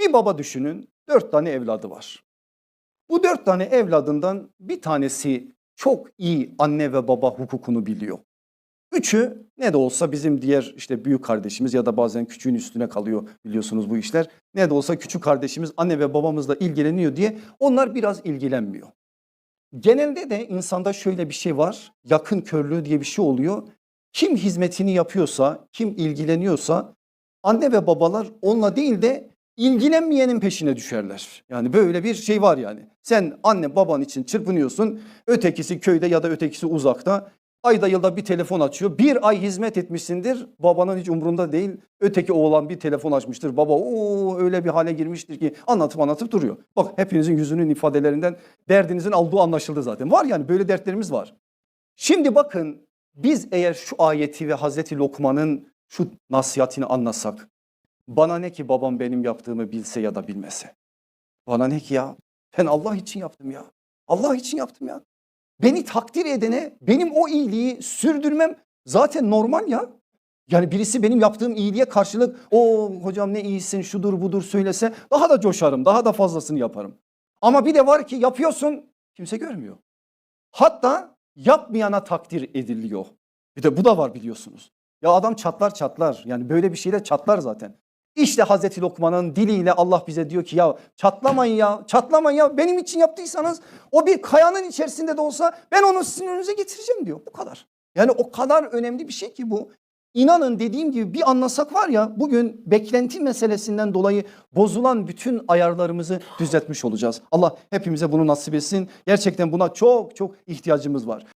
Bir baba düşünün dört tane evladı var. Bu dört tane evladından bir tanesi çok iyi anne ve baba hukukunu biliyor. Üçü ne de olsa bizim diğer işte büyük kardeşimiz ya da bazen küçüğün üstüne kalıyor biliyorsunuz bu işler. Ne de olsa küçük kardeşimiz anne ve babamızla ilgileniyor diye onlar biraz ilgilenmiyor. Genelde de insanda şöyle bir şey var. Yakın körlüğü diye bir şey oluyor. Kim hizmetini yapıyorsa, kim ilgileniyorsa anne ve babalar onunla değil de ilgilenmeyenin peşine düşerler. Yani böyle bir şey var yani. Sen anne baban için çırpınıyorsun. Ötekisi köyde ya da ötekisi uzakta. Ayda yılda bir telefon açıyor. Bir ay hizmet etmişsindir. Babanın hiç umurunda değil. Öteki oğlan bir telefon açmıştır. Baba o öyle bir hale girmiştir ki anlatıp anlatıp duruyor. Bak hepinizin yüzünün ifadelerinden derdinizin olduğu anlaşıldı zaten. Var yani böyle dertlerimiz var. Şimdi bakın biz eğer şu ayeti ve Hazreti Lokman'ın şu nasihatini anlasak. Bana ne ki babam benim yaptığımı bilse ya da bilmese. Bana ne ki ya? Ben Allah için yaptım ya. Allah için yaptım ya. Beni takdir edene benim o iyiliği sürdürmem zaten normal ya. Yani birisi benim yaptığım iyiliğe karşılık o hocam ne iyisin şudur budur söylese daha da coşarım daha da fazlasını yaparım. Ama bir de var ki yapıyorsun kimse görmüyor. Hatta yapmayana takdir ediliyor. Bir de bu da var biliyorsunuz. Ya adam çatlar çatlar yani böyle bir şeyle çatlar zaten. İşte Hazreti Lokman'ın diliyle Allah bize diyor ki ya çatlamayın ya çatlamayın ya benim için yaptıysanız o bir kayanın içerisinde de olsa ben onu sizin önünüze getireceğim diyor bu kadar. Yani o kadar önemli bir şey ki bu. İnanın dediğim gibi bir anlasak var ya bugün beklenti meselesinden dolayı bozulan bütün ayarlarımızı düzeltmiş olacağız. Allah hepimize bunu nasip etsin. Gerçekten buna çok çok ihtiyacımız var.